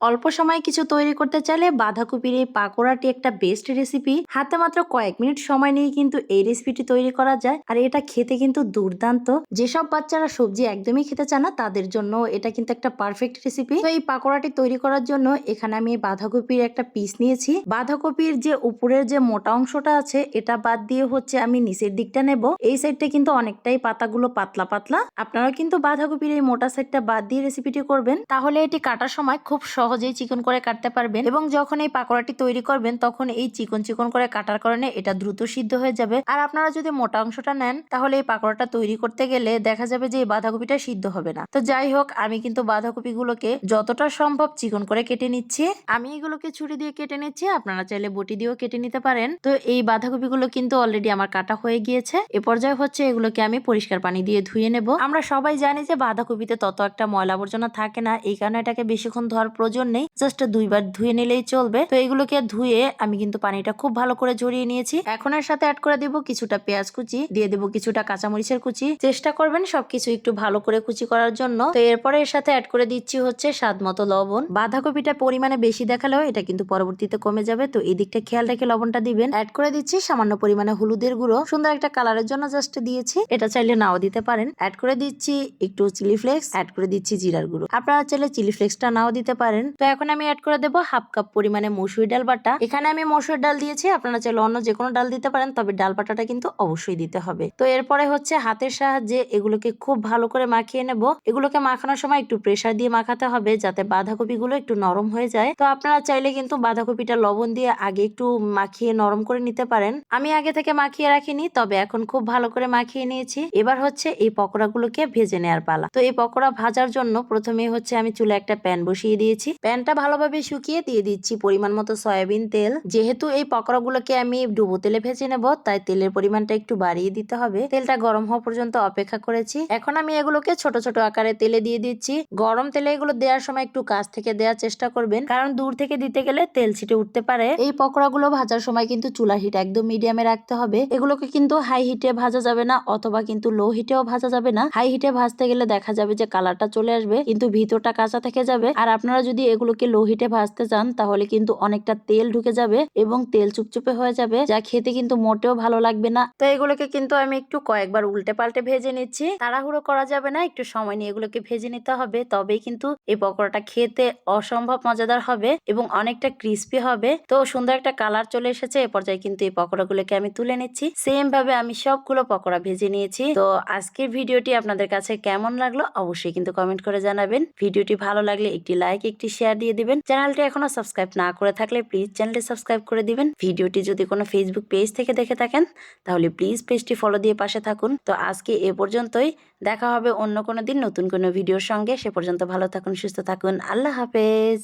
অল্প সময়ে কিছু তৈরি করতে চাইলে বাঁধাকপির এই পাকোড়াটি একটা বেস্ট রেসিপি হাতে মাত্র কয়েক মিনিট সময় নিয়ে কিন্তু এই রেসিপিটি তৈরি করা যায়। আর এটা খেতে কিন্তু দুর্দান্ত। যেসব বাচ্চারা সবজি একদমই খেতে চায় না, তাদের জন্য এটা কিন্তু একটা পারফেক্ট রেসিপি তো এই পাকোড়াটি তৈরি করার জন্য এখানে আমি বাঁধাকপির একটা পিস নিয়েছি। বাঁধাকপির যে উপরের যে মোটা অংশটা আছে, এটা বাদ দিয়ে হচ্ছে আমি নিচের দিকটা নেব। এই সাইডটা কিন্তু অনেকটাই পাতাগুলো পাতলা পাতলা। আপনারা কিন্তু বাঁধাকপির এই মোটা সাইডটা বাদ দিয়ে রেসিপিটি করবেন। তাহলে এটি কাটার সময় খুব সহজেই চিকন করে কাটতে পারবেন এবং যখন এই পাকোড়াটি তৈরি করবেন, তখন এই চিকন চিকন করে কাটার কারণে এটা দ্রুত সিদ্ধ হয়ে যাবে। আর আপনারা যদি মোটা অংশটা নেন, তাহলে এই পাকোড়াটা তৈরি করতে গেলে দেখা যাবে যে এই বাঁধাকপিটা সিদ্ধ হবে না। তো যাই হোক, আমি কিন্তু বাঁধাকপিগুলোকে যতটা সম্ভব চিকন করে কেটে নিচ্ছি। আমি এগুলোকে ছুরি দিয়ে কেটে নিচ্ছি, আপনারা চাইলে বটি দিয়েও কেটে নিতে পারেন। তো এই বাঁধাকপিগুলো কিন্তু অলরেডি আমার কাটা হয়ে গিয়েছে। এ পর্যায়ে হচ্ছে এগুলোকে আমি পরিষ্কার পানি দিয়ে ধুয়ে নেব। আমরা সবাই জানি যে বাঁধাকপিতে তত একটা ময়লা আবর্জনা থাকে না, এই কারণে এটাকে বেশিক্ষণ ধোয়ার প্রয়োজন নেই জাস্ট দুইবার ধুয়ে নিলেই চলবে। তো এগুলোকে ধুয়ে আমি কিন্তু পানিটা খুব ভালো করে ঝরিয়ে নিয়েছি। এখন এর সাথে অ্যাড করে দিব কিছুটা পেঁয়াজ কুচি, দিয়ে দেবো কিছুটা কাঁচামরিচের কুচি। চেষ্টা করবেন সবকিছু একটু ভালো করে কুচি করার জন্য। তো এরপরে এর সাথে অ্যাড করে দিচ্ছি হচ্ছে স্বাদ মতো লবণ। বাঁধাকপিটা পরিমাণে বেশি দেখালেও এটা কিন্তু পরবর্তীতে কমে যাবে। তো এই দিকটা খেয়াল রেখে লবণটা দিবেন। অ্যাড করে দিচ্ছি সামান্য পরিমাণে হলুদের গুঁড়ো। সুন্দর একটা কালারের জন্য জাস্ট দিয়েছি। এটা চাইলে নাও দিতে পারেন। অ্যাড করে দিচ্ছি একটু চিলি ফ্লেক্স অ্যাড করে দিচ্ছি জিরার গুঁড়ো। আপনারা চাইলে চিলি ফ্লেক্সটা নাও দিতে পারেন। তো এখন আমি অ্যাড করে দেবো হাফ কাপ পরিমাণে মসুর ডাল বাটা। এখানে আমি মসুর ডাল দিয়েছি, আপনারা চাইলে অন্য যে কোনো ডাল দিতে পারেন, তবে ডাল বাটাটা কিন্তু অবশ্যই দিতে হবে। তো এরপরে হচ্ছে হাতের সাহায্যে এগুলোকে খুব ভালো করে মাখিয়ে নেব। এগুলোকে মাখানোর সময় একটু প্রেসার দিয়ে মাখাতে হবে, যাতে বাঁধাকপিগুলো একটু নরম হয়ে যায়। তো আপনারা চাইলে কিন্তু বাঁধাকপিটা লবণ দিয়ে আগে একটু মাখিয়ে নরম করে নিতে পারেন। আমি আগে থেকে মাখিয়ে রাখিনি, তবে এখন খুব ভালো করে মাখিয়ে নিয়েছি। এবার হচ্ছে এই পকোড়াগুলোকে ভেজে নেওয়ার পালা। তো এই পকোড়া ভাজার জন্য প্রথমে হচ্ছে আমি চুলে একটা প্যান বসিয়ে দিয়েছি। প্যানটা ভালোভাবে শুকিয়ে দিয়ে দিচ্ছি পরিমাণ মতো সয়াবিন তেল। যেহেতু এই পকোড়াগুলোকে আমি ডুবো তেলে ভেজে নেব, তাই তেলের পরিমাণটা একটু বাড়িয়ে দিতে হবে। তেলটা গরম হওয়া পর্যন্ত অপেক্ষা করেছি। এখন আমি এগুলোকে ছোট ছোট আকারে তেলে দিয়ে দিচ্ছি। গরম তেলে এগুলো দেওয়ার সময় একটু কাছ থেকে দেওয়ার চেষ্টা করবেন, কারণ দূর থেকে দিতে গেলে তেল ছিটে উঠতে পারে। এই পকোড়াগুলো ভাজার সময় কিন্তু চুলা হিট একদম মিডিয়ামে রাখতে হবে। এগুলোকে কিন্তু হাই হিটে ভাজা যাবে না, অথবা কিন্তু লো হিটেও ভাজা যাবে না। হাই হিটে ভাজতে গেলে দেখা যাবে যে কালারটা চলে আসবে, কিন্তু ভিতরটা কাঁচা থেকে যাবে। আর আপনারা যদি এগুলোকে লো হিটে ভাজতে চান তাহলে কিন্তু অনেকটা তেল ঢুকে যাবে এবং তেল চুপচুপে হয়ে যাবে, যা খেতে কিন্তু মোটেও ভালো লাগবে না। তো এগুলোকে কিন্তু আমি একটু কয়েকবার উল্টে পাল্টে ভেজে নিচ্ছি। তাড়াহুড়ো করা যাবে না, একটু সময় নিয়ে এগুলোকে ভেজে নিতে হবে, তবেই কিন্তু এই পকোড়াটা খেতে অসম্ভব মজাদার হবে এবং অনেকটা ক্রিস্পি হবে। তো সুন্দর একটা কালার চলে এসেছে, এ পর্যায়ে কিন্তু এই পকোড়াগুলোকে আমি তুলে নিচ্ছি। সেম ভাবে আমি সবগুলো পকোড়া ভেজে নিয়েছি। তো আজকের ভিডিওটি আপনাদের কাছে কেমন লাগল, অবশ্যই কিন্তু কমেন্ট করে জানাবেন। ভিডিওটি ভালো লাগলে একটি লাইক একটি শেয়ার দিয়ে দিবেন। চ্যানেলটি এখনও সাবস্ক্রাইব না করে থাকলে প্লিজ চ্যানেলটি সাবস্ক্রাইব করে দিবেন। ভিডিওটি যদি কোনো ফেসবুক পেজ থেকে দেখে থাকেন, তাহলে প্লিজ পেজটি ফলো দিয়ে পাশে থাকুন। তো আজকে এ পর্যন্তই। দেখা হবে অন্য কোনো দিন নতুন কোনো ভিডিওর সঙ্গে। সে পর্যন্ত ভালো থাকুন, সুস্থ থাকুন। আল্লাহ হাফেজ।